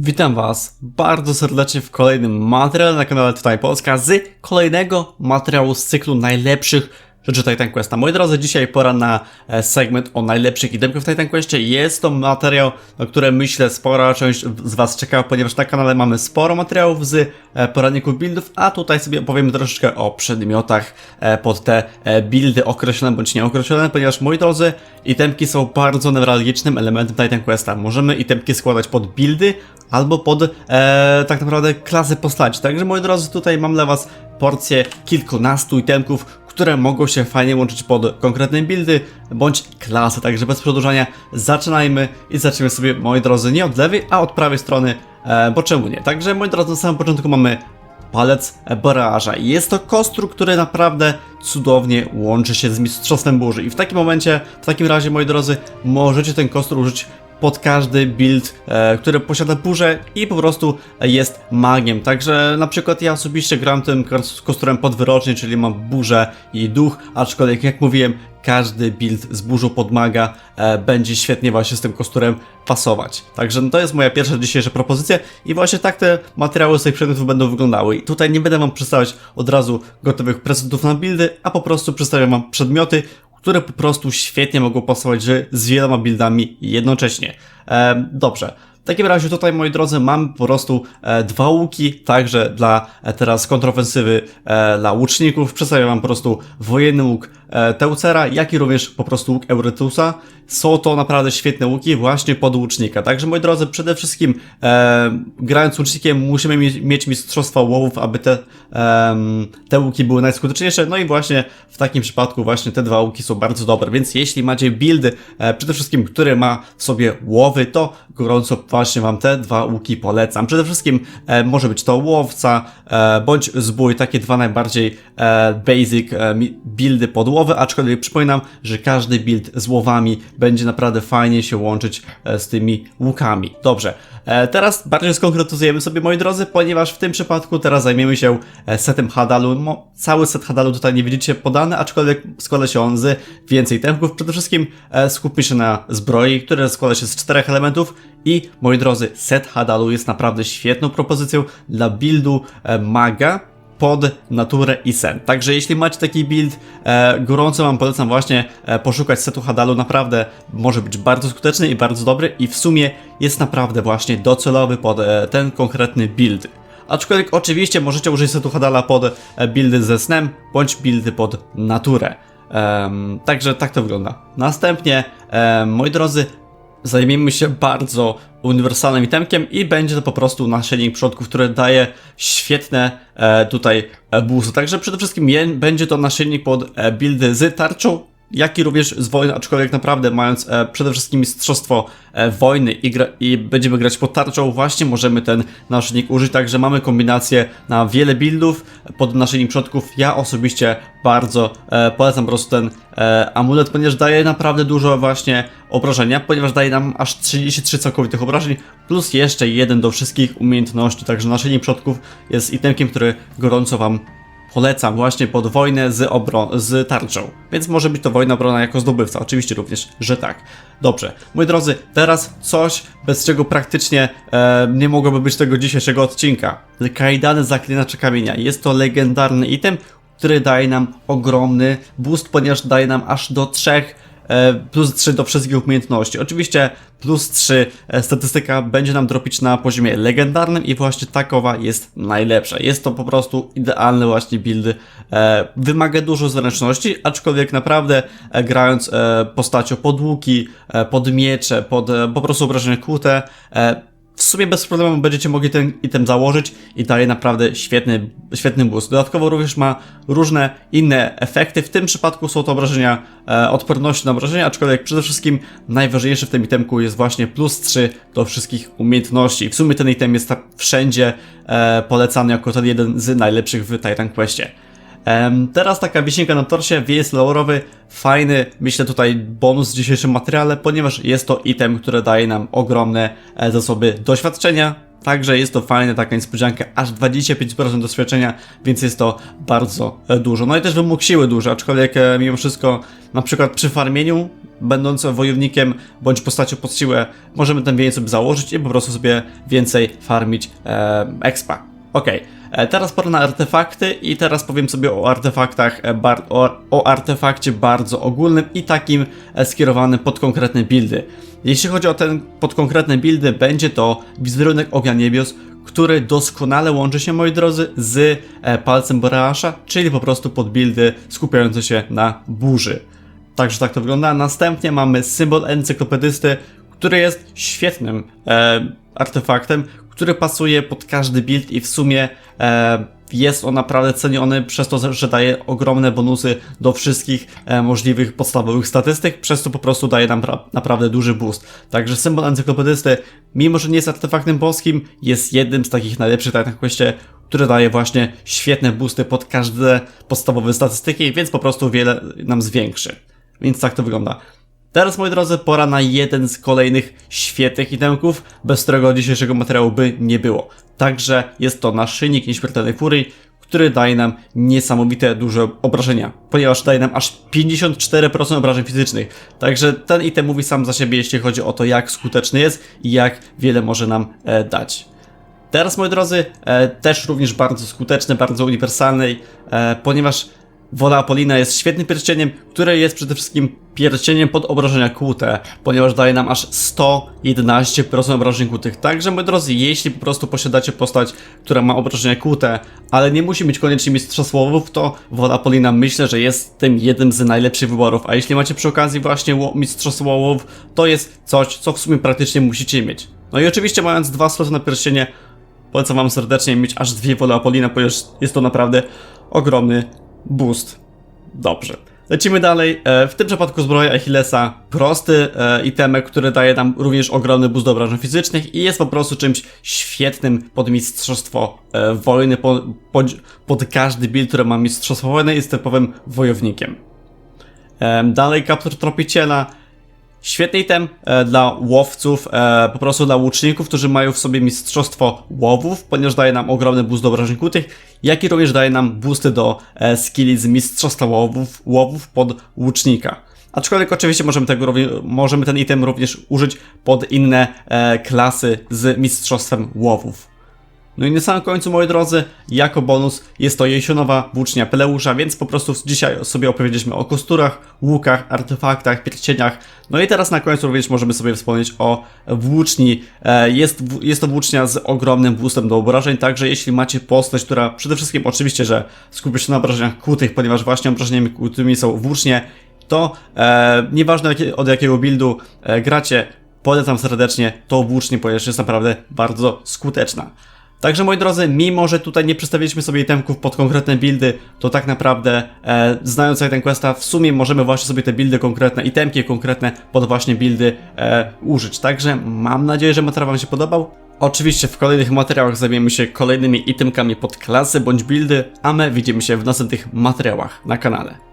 Witam Was bardzo serdecznie w kolejnym materiale na kanale Tutaj Polska z kolejnego materiału z cyklu najlepszych rzeczy Titan Questa. Moi drodzy, dzisiaj pora na e, segment o najlepszych itemkach w Titan Questie. Jest to materiał, na który myślę spora część z Was czeka, ponieważ na kanale mamy sporo materiałów z e, poradników buildów, a tutaj sobie opowiemy troszeczkę o przedmiotach e, pod te buildy określone bądź nieokreślone, ponieważ moi drodzy, itemki są bardzo newralgicznym elementem Titan Questa. Możemy itemki składać pod buildy albo pod e, tak naprawdę klasy postaci. Także moi drodzy, tutaj mam dla Was porcję kilkunastu itemków, które mogą się fajnie łączyć pod konkretne buildy bądź klasy. Także bez przedłużania zaczynajmy i zaczniemy sobie, moi drodzy, nie od lewej, a od prawej strony, e, bo czemu nie? Także moi drodzy, na samym początku mamy palec Boreaża. I Jest to kostru, który naprawdę cudownie łączy się z Mistrzostwem Burzy. I w takim momencie, w takim razie, moi drodzy, możecie ten kostur użyć pod każdy build, e, który posiada burzę i po prostu jest magiem. Także na przykład ja osobiście gram tym kos- kosturem podwyrocznie, czyli mam burzę i duch, aczkolwiek jak mówiłem, każdy build z burzą podmaga e, będzie świetnie właśnie z tym kosturem pasować. Także no to jest moja pierwsza dzisiejsza propozycja i właśnie tak te materiały z tych przedmiotów będą wyglądały. I tutaj nie będę wam przedstawiać od razu gotowych prezentów na buildy, a po prostu przedstawiam wam przedmioty, które po prostu świetnie mogą pasować z- z wieloma buildami jednocześnie. E, dobrze. W takim razie tutaj, moi drodzy, mamy po prostu e, dwa łuki, także dla e, teraz kontrofensywy e, dla łuczników. Przedstawiam wam po prostu wojenny łuk Teucera, jak i również po prostu łuk Eurytusa. Są to naprawdę świetne łuki właśnie pod łucznika. Także, moi drodzy, przede wszystkim e, grając łucznikiem musimy mieć, mieć mistrzostwa łowów, aby te, em, te łuki były najskuteczniejsze. No i właśnie w takim przypadku właśnie te dwa łuki są bardzo dobre. Więc jeśli macie build, e, przede wszystkim, który ma w sobie łowy, to gorąco właśnie wam te dwa łuki polecam. Przede wszystkim e, może być to łowca, e, bądź zbój, takie dwa najbardziej e, basic e, buildy pod łowy, aczkolwiek przypominam, że każdy build z łowami będzie naprawdę fajnie się łączyć e, z tymi łukami. Dobrze, e, teraz bardziej skonkretyzujemy sobie, moi drodzy, ponieważ w tym przypadku teraz zajmiemy się e, setem Hadalu. Mo, cały set Hadalu tutaj nie widzicie podany, aczkolwiek składa się on z więcej temków. Przede wszystkim skupmy się na zbroi, które składa się z czterech elementów i, moi drodzy, set Hadalu jest naprawdę świetną propozycją dla buildu maga, pod naturę i sen. Także jeśli macie taki build, e, gorąco wam polecam właśnie e, poszukać setu Hadalu. Naprawdę może być bardzo skuteczny i bardzo dobry i w sumie jest naprawdę właśnie docelowy pod e, ten konkretny build. Aczkolwiek oczywiście możecie użyć setu Hadala pod e, buildy ze snem, bądź buildy pod naturę. Em, także tak to wygląda. Następnie, em, moi drodzy, zajmiemy się bardzo uniwersalnym itemkiem i będzie to po prostu naszyjnik przodków, który daje świetne e, tutaj e, boosty. Także przede wszystkim je, będzie to naszyjnik pod e, buildy z tarczą, jak i również z wojny, aczkolwiek naprawdę mając e, przede wszystkim mistrzostwo e, wojny i, gra, i będziemy grać pod tarczą, właśnie możemy ten naszyjnik użyć, także mamy kombinację na wiele buildów pod naszyjnik przodków. Ja osobiście bardzo e, polecam po prostu ten e, amulet, ponieważ daje naprawdę dużo właśnie obrażenia, ponieważ daje nam aż 33 całkowitych obrażeń, plus jeszcze jeden do wszystkich umiejętności, także naszyjnik przodków jest itemkiem, który gorąco wam polecam właśnie pod wojnę z, z tarczą. Więc może być to wojna obrona jako zdobywca, oczywiście również, że tak. Dobrze, moi drodzy, teraz coś, bez czego praktycznie e, nie mogłoby być tego dzisiejszego odcinka. Kajdany Zaklinacza Kamienia. Jest to legendarny item, który daje nam ogromny boost, ponieważ daje nam aż do trzech plus 3 do wszystkich umiejętności. Oczywiście plus 3 e, statystyka będzie nam dropić na poziomie legendarnym i właśnie takowa jest najlepsza. Jest to po prostu idealny właśnie build. E, wymaga dużo zręczności, aczkolwiek naprawdę e, grając e, postacią pod łuki, e, pod miecze, pod e, po prostu obrażenia kłute, e, w sumie bez problemu będziecie mogli ten item założyć i daje naprawdę świetny, świetny boost. Dodatkowo również ma różne inne efekty. W tym przypadku są to obrażenia, e, odporności na obrażenia, aczkolwiek przede wszystkim najważniejszy w tym itemku jest właśnie plus 3 do wszystkich umiejętności. W sumie ten item jest tak wszędzie e, polecany jako ten jeden z najlepszych w Titan Questie. Teraz taka wisienka na torcie, wiejs laurowy, fajny, myślę tutaj bonus w dzisiejszym materiale, ponieważ jest to item, który daje nam ogromne e, zasoby doświadczenia, Także jest to fajna taka niespodzianka, aż 25% doświadczenia, więc jest to bardzo e, dużo. No i też wymóg siły duży, aczkolwiek e, mimo wszystko, na przykład przy farmieniu, będąc wojownikiem bądź postacią pod siłę, możemy ten wieniec sobie założyć i po prostu sobie więcej farmić e, expa. Okej, e, teraz pora na artefakty i teraz powiem sobie o artefaktach, e, o, artefakcie bardzo ogólnym i takim e, skierowanym pod konkretne buildy. Jeśli chodzi o ten pod konkretne buildy, będzie to wizerunek ognia niebios, który doskonale łączy się, moi drodzy, z e, palcem Boreasza, czyli po prostu pod buildy skupiające się na burzy. Także tak to wygląda. Następnie mamy symbol encyklopedysty, który jest świetnym e, artefaktem, który pasuje pod każdy build i w sumie e, jest on naprawdę ceniony przez to, że daje ogromne bonusy do wszystkich e, możliwych podstawowych statystyk, przez to po prostu daje nam pra- naprawdę duży boost. Także symbol encyklopedysty, mimo że nie jest artefaktem boskim, jest jednym z takich najlepszych tak na questie, który daje właśnie świetne boosty pod każde podstawowe statystyki, więc po prostu wiele nam zwiększy. Więc tak to wygląda. Teraz, moi drodzy, pora na jeden z kolejnych świetnych itemków, bez którego dzisiejszego materiału by nie było. Także jest to naszyjnik nieśmiertelnej furii, który daje nam niesamowite duże obrażenia, ponieważ daje nam aż 54% obrażeń fizycznych. Także ten item mówi sam za siebie, jeśli chodzi o to, jak skuteczny jest i jak wiele może nam e, dać. Teraz, moi drodzy, e, też również bardzo skuteczny, bardzo uniwersalny, e, ponieważ Wola Apolina jest świetnym pierścieniem, który jest przede wszystkim pierścieniem pod obrażenia kłute, ponieważ daje nam aż 111% obrażeń kłutych. Także, moi drodzy, jeśli po prostu posiadacie postać, która ma obrażenia kłute, ale nie musi mieć koniecznie mistrzostwa łowów, to Wola Apolina myślę, że jest tym jednym z najlepszych wyborów. A jeśli macie przy okazji właśnie ło- mistrzostwo łowów, to jest coś, co w sumie praktycznie musicie mieć. No i oczywiście mając dwa sloty na pierścienie, Polecam wam serdecznie mieć aż dwie wole Apolina, ponieważ jest to naprawdę ogromny boost. Dobrze. Lecimy dalej. E, W tym przypadku zbroja Achillesa. Prosty e, itemek, który daje nam również ogromny boost do obrażeń fizycznych i jest po prostu czymś świetnym pod mistrzostwo e, wojny, pod, pod, pod każdy build, który ma mistrzostwo wojny, jest typowym wojownikiem. Em, Dalej kaptur tropiciela. Świetny item e, dla łowców, e, po prostu dla łuczników, którzy mają w sobie mistrzostwo łowów, ponieważ daje nam ogromny boost do obrażeń kłutych, jak i również daje nam boosty do e, skilli z mistrzostwa łowów, łowów pod łucznika. Aczkolwiek oczywiście możemy, tego, możemy ten item również użyć pod inne e, klasy z mistrzostwem łowów. No i na samym końcu, moi drodzy, jako bonus jest to jesionowa włócznia Peleusza, więc po prostu dzisiaj sobie opowiedzieliśmy o kosturach, łukach, artefaktach, pierścieniach. No i teraz na końcu również możemy sobie wspomnieć o włóczni. E, Jest, jest to włócznia z ogromnym boostem do obrażeń, także jeśli macie postać, która przede wszystkim oczywiście, że skupia się na obrażeniach kłutych, ponieważ właśnie obrażeniami kłutymi są włócznie, to e, nieważne od jakiego buildu e, gracie, polecam serdecznie to włócznie, ponieważ jest naprawdę bardzo skuteczna. Także moi drodzy, mimo że tutaj nie przedstawiliśmy sobie itemków pod konkretne buildy, to tak naprawdę e, znając Item Questa w sumie możemy właśnie sobie te buildy konkretne, itemki konkretne pod właśnie buildy e, użyć. Także mam nadzieję, że materiał Wam się podobał. Oczywiście w kolejnych materiałach zajmiemy się kolejnymi itemkami pod klasy bądź buildy, a my widzimy się w następnych materiałach na kanale.